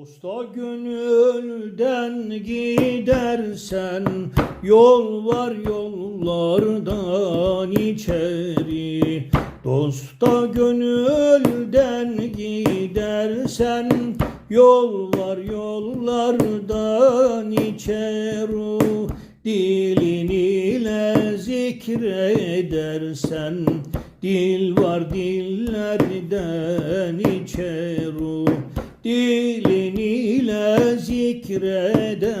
Dosta gönülden gidersen Yol var yollardan içeri. Dosta gönülden gidersen Yol var yollardan içeri. Dilin ile zikredersen Dil var dillerden içeri Dilin ile zikredersen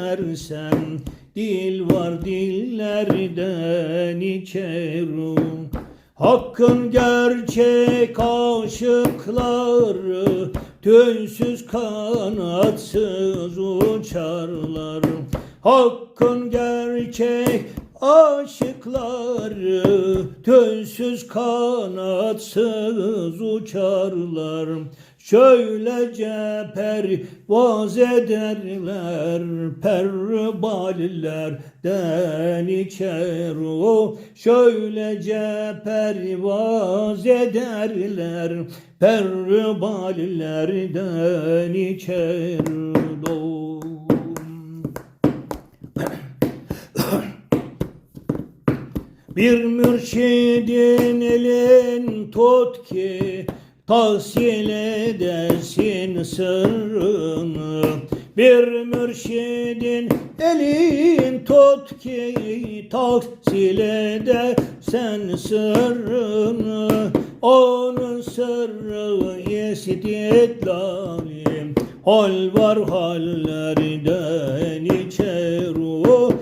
Dil var dillerden içeri Hakkın gerçek aşıkları Tüysüz kanatsız uçarlar. Hakkın gerçek aşıkları Tüysüz kanatsız uçarlar Şöylece pervaz ederler Pervalilerden içer o. Şöylece pervaz ederler Pervalilerden içer doğum Bir mürşidin elin tut ki tahsil edesin sırrını. Bir mürşidin elin tut ki tahsil edersen sırrını. Onun sırrı istidlalim Hal var hallerden içer o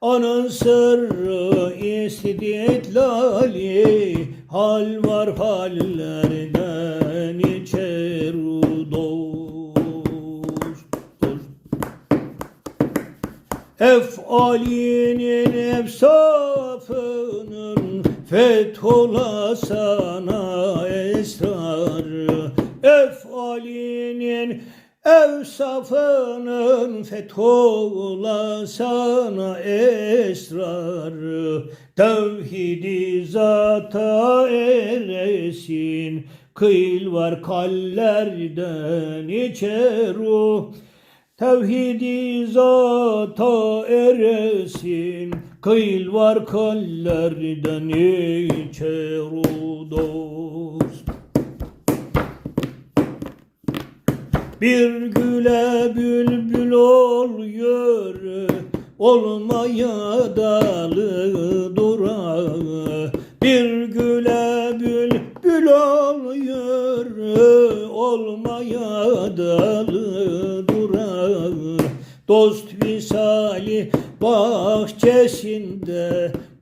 onun sırrı istidlali Hal var hallerden içer dost Efalinin efsafının Fethola sana esrarı Efalinin Evsafının fethola sana esrarı Tevhidi zata eresin Kıyıl var kallerden içer o Tevhidi zata eresin. Kıyıl var kallerden içer o dost Bir güle bülbül ol yürü Olmaya dalı durağı. Bir güle bülbül ol yürü Olmaya dalı durağı. Dost visali bahçesinde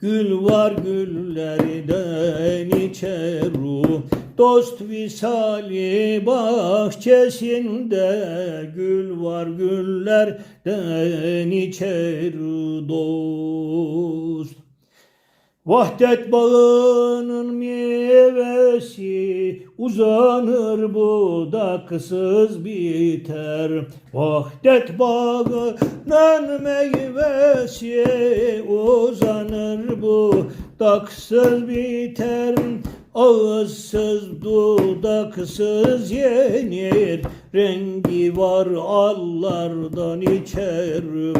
Gül var güllerden içer ruh Dost visali bahçesinde Gül var güllerden içer dost Vahdet bağının meyvesi uzanır budaksız biter. Vahdet bağının meyvesi uzanır budaksız biter. Ağızsız dudaksız yenir. Rengi var allardan içerim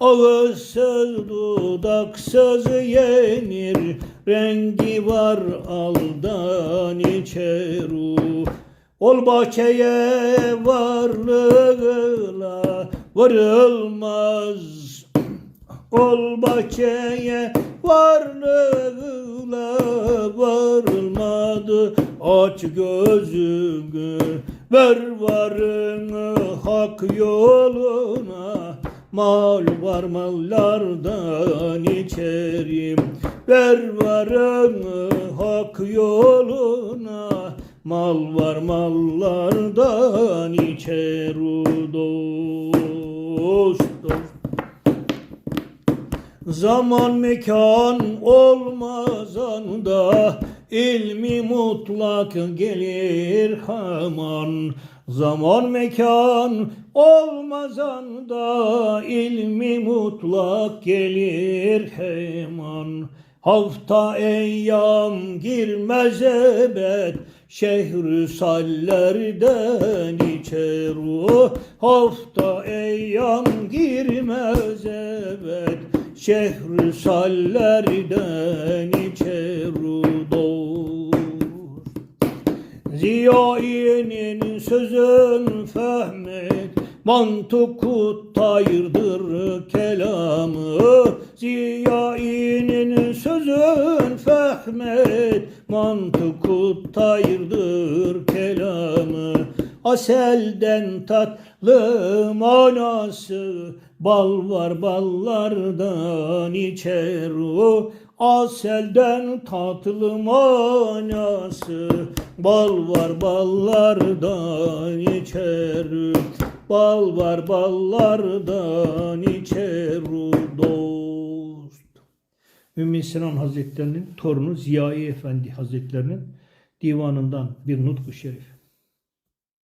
Ağızsız dudaksız yenir. Rengi var aldan içerim Ol bahçeye varlığıyla varılmaz. Ol bahçeye varlığıyla varılmadı Aç gözünü ver varını hak yoluna. Mal var mallardan içerim Ver varını hak yoluna. Mal var mallardan içer Zaman mekan olmaz anda ilmi mutlak gelir hemen. Zaman mekan olmaz anda ilmi mutlak gelir hemen. Hafta eyyam girmez ebed Şehrü sallerden içer o Hafta eyyam girmez evet Şehrü sallerden içer doğur Ziyai'nin sözün fehmet Mantık tayırdır kelamı. Ziyai'nin sözün fehmet Mantık tayırdır kelamı Aselden tatlı manası Bal var ballardan içer o. Aselden tatlı manası Bal var ballardan içer Bal var ballardan içer dost. Ümmü Sinan Hazretlerinin torunu Ziya Efendi Hazretlerinin divanından bir nutku şerif.